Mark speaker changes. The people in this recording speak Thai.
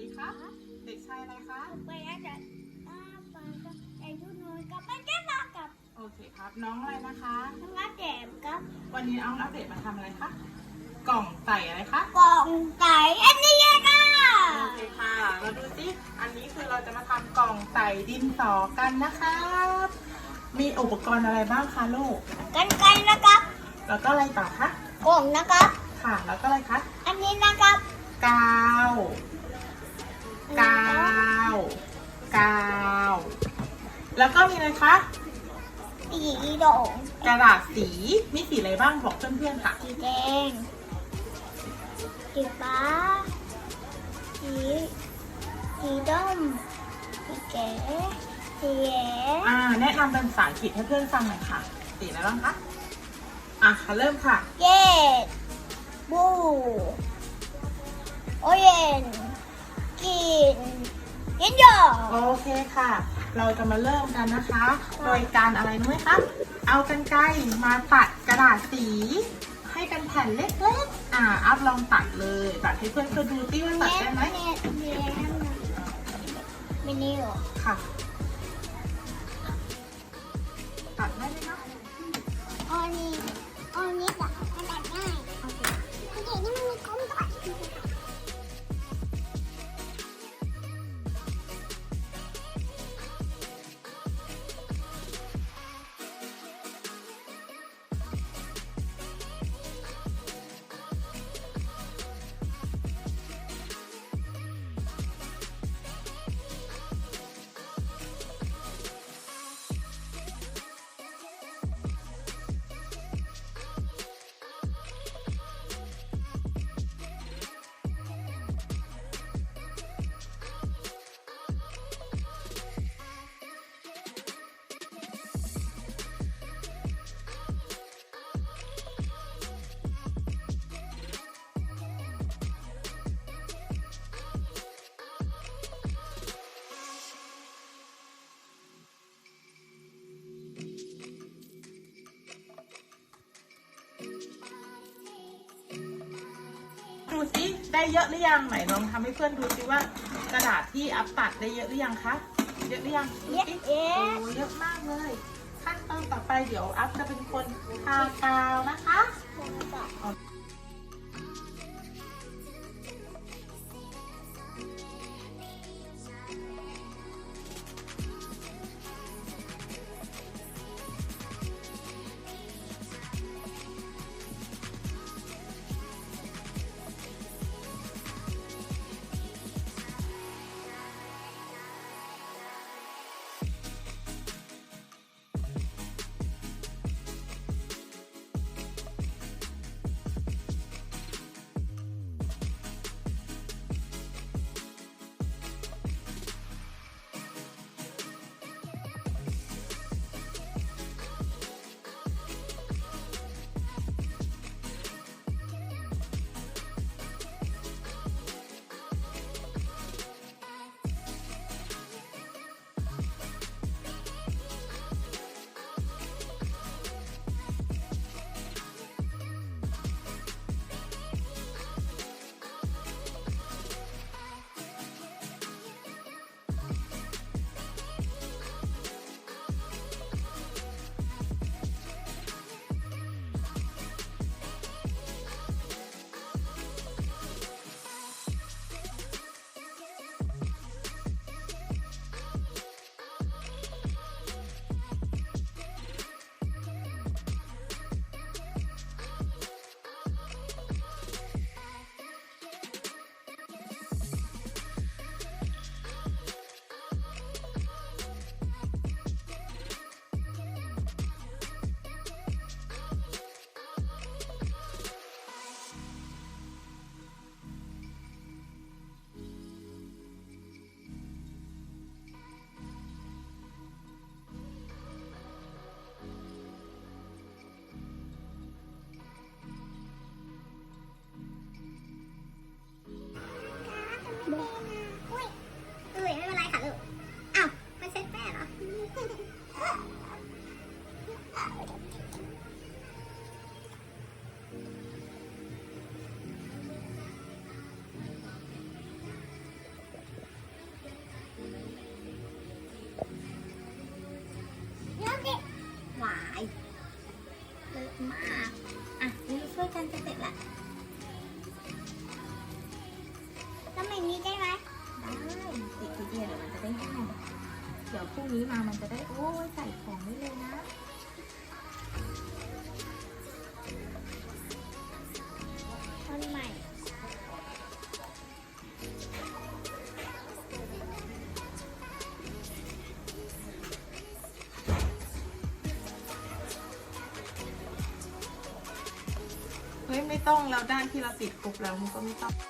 Speaker 1: ดีครับ เด็กชายอะไรคะ
Speaker 2: ไปแล้วจะอ้าปากกับไอ้ทุนนกับไปแก้มากับ
Speaker 1: โอเคครับ น้องอะไรนะคะ
Speaker 2: น้องรัดแดมกับ
Speaker 1: วันนี้น้องอัปเดตมาทำอะไรคะ กล่องใส่อะไรคะ
Speaker 2: กล่องไก่อันนี้ยังอะ
Speaker 1: โอเคค่ะเราดูสิอันนี้คือเราจะมาทำกล่องใส่ดินสอกันนะครับ มีอุปกรณ์อะไรบ้างคะลูก
Speaker 2: กันไก่นะครับ
Speaker 1: แล้วก็อะไรต่อคะ
Speaker 2: กล่องนะครับ
Speaker 1: ค่ะ แล้วก็อะไรคะ
Speaker 2: อันนี้นะครับ
Speaker 1: กาว กาวกาว แล้วก็มีอะไรคะ
Speaker 2: สีดอง
Speaker 1: กระดาษสี มีสีอะไรบ้างบอกเพื่อนๆค่ะ
Speaker 2: สีแดง สีฟ้า สี สีดำสีแก่สีแหย่
Speaker 1: อ่า แนะนำเป็นภาษาอังกฤษให้เพื่อนฟังหน่อยค่ะ สีอะไรบ้างคะ อะค่ะเริ่มค่ะ
Speaker 2: เย็ดบูโอเย็น กินกินเยอะ
Speaker 1: โอเคค่ะ เราจะมาเริ่มกันนะคะ โดยการอะไรรู้ไหมคะเอากันไกรมาตัดกระดาษสี ให้เป็นแผ่นเล็กๆ อ่า อัพลองตัดเลย ตัดให้เพื่อนๆดูซิว่าตัดได้ไหม
Speaker 2: ไม่นี่หรอ
Speaker 1: ค่ะ ซิได้เยอะหรือยังไหนลองทำให้เพื่อนดูซิว่ากระดาษที่อัพตัดได้เยอะหรือยังคะเยอะหรือยังดู
Speaker 2: เยอะ
Speaker 1: สิ
Speaker 2: เยอะ
Speaker 1: โอ้เยอะมากเลย ขั้นตอนต่อไปเดี๋ยวอัพจะเป็นคนทากาวนะคะ นี้มามันจะได้โอ้ยใส่ของได้เลยนะ
Speaker 2: ท่อนใหม่
Speaker 1: เฮ้ยไม่ต้องแล้วด้านที่เราติดครบแล้วมันก็ไม่ต้อง